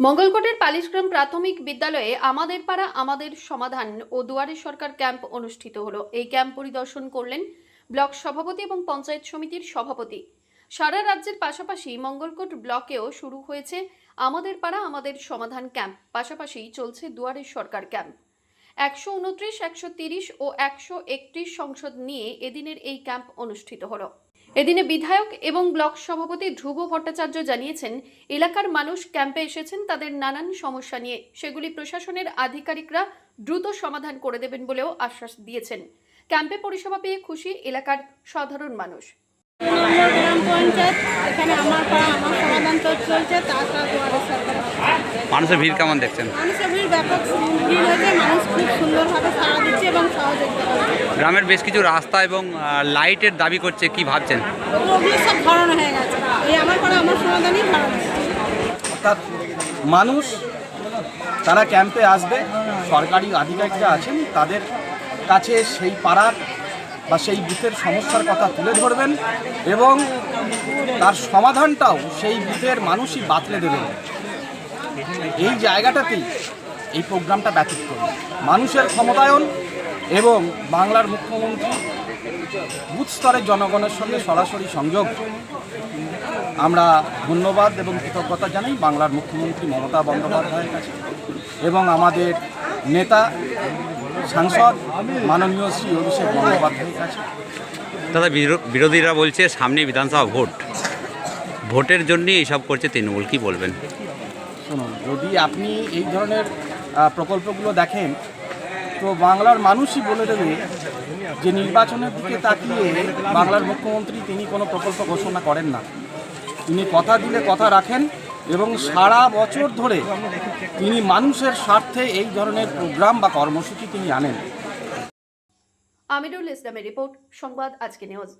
মঙ্গলকোটের পালিশগ্রাম প্রাথমিক বিদ্যালয়ে আমাদের পাড়া, আমাদের সমাধান ও দুয়ারে সরকার ক্যাম্প অনুষ্ঠিত হলো। এই ক্যাম্প পরিদর্শন করলেন ব্লক সভাপতি এবং পঞ্চায়েত সমিতির সভাপতি। সারা রাজ্যের পাশাপাশি মঙ্গলকোট ব্লকেও শুরু হয়েছে আমাদের পাড়া, আমাদের সমাধান ক্যাম্প। পাশাপাশি চলছে দুয়ারে সরকার ক্যাম্প। একশো উনত্রিশ, একশো তিরিশ ও একশো একত্রিশ সংসদ নিয়ে এদিনের এই ক্যাম্প অনুষ্ঠিত হলো। এদিনে বিধায়ক এবং ব্লক সভাপতি ধ্রুব ভট্টাচার্য জানিয়েছেন, এলাকার মানুষ ক্যাম্পে এসেছেন, তাদের নানান সমস্যা নিয়ে। সেগুলি প্রশাসনের আধিকারিকরা দ্রুত সমাধান করে দেবেন বলেও আশ্বাস দিয়েছেন। ক্যাম্পে পরিষেবা পেয়ে খুশি এলাকার সাধারণ মানুষ। গ্রাম পঞ্চায়েত, এখানে আমার সমাধান চলছে মানুষের ভিড় কেমন দেখছেন? মানুষের ভিড় ব্যাপক ভিড় হয়েছে মানুষ খুব সুন্দরভাবে সাড়া দিচ্ছে এবং সহযোগিতা গ্রামের বেশ কিছু রাস্তা এবং লাইটের দাবি করছে কি ভাবছেন? ওগুলো সব ধরানো হয়ে গেছে। এই আমার পাড়া আমার সমাধানই ধরানো অর্থাৎ মানুষ তারা ক্যাম্পে আসবে সরকারি আধিকারিকরা আছেন তাদের কাছে সেই পাড়ার বা সেই বুথের সমস্যার কথা তুলে ধরবেন এবং তার সমাধানটাও সেই বুথের মানুষই বাতলে দেবেন। এই জায়গাটাতেই এই প্রোগ্রামটা ব্যতিক্রম মানুষের ক্ষমতায়ন এবং বাংলার মুখ্যমন্ত্রী বুথ স্তরের জনগণের সঙ্গে সরাসরি সংযোগ। আমরা ধন্যবাদ এবং কৃতজ্ঞতা জানাই বাংলার মুখ্যমন্ত্রী মমতা বন্দ্যোপাধ্যায়ের কাছে এবং আমাদের নেতা, সাংসদ মাননীয় শ্রী অভিষেক বন্দ্যোপাধ্যায়ের কাছে। দাদা বিরোধীরা বলছে সামনে বিধানসভা ভোট। ভোটের জন্যই এইসব করছে তৃণমূল, কি বলবেন? শুনুন, যদি আপনি এই ধরনের প্রকল্পগুলো দেখেন, তো বাংলার মানুষই বলে দেবে যে নির্বাচনের দিকে তাকিয়ে বাংলার মুখ্যমন্ত্রী তিনি কোনো প্রকল্প ঘোষণা করেন না। তিনি কথা দিলে কথা রাখেন এবং সারা বছর ধরে তিনি মানুষের স্বার্থে এই ধরনের প্রোগ্রাম বা কর্মসূচি তিনি আনেন। আমিরুল ইসলামের রিপোর্ট, সংবাদ আজকে নিউজ।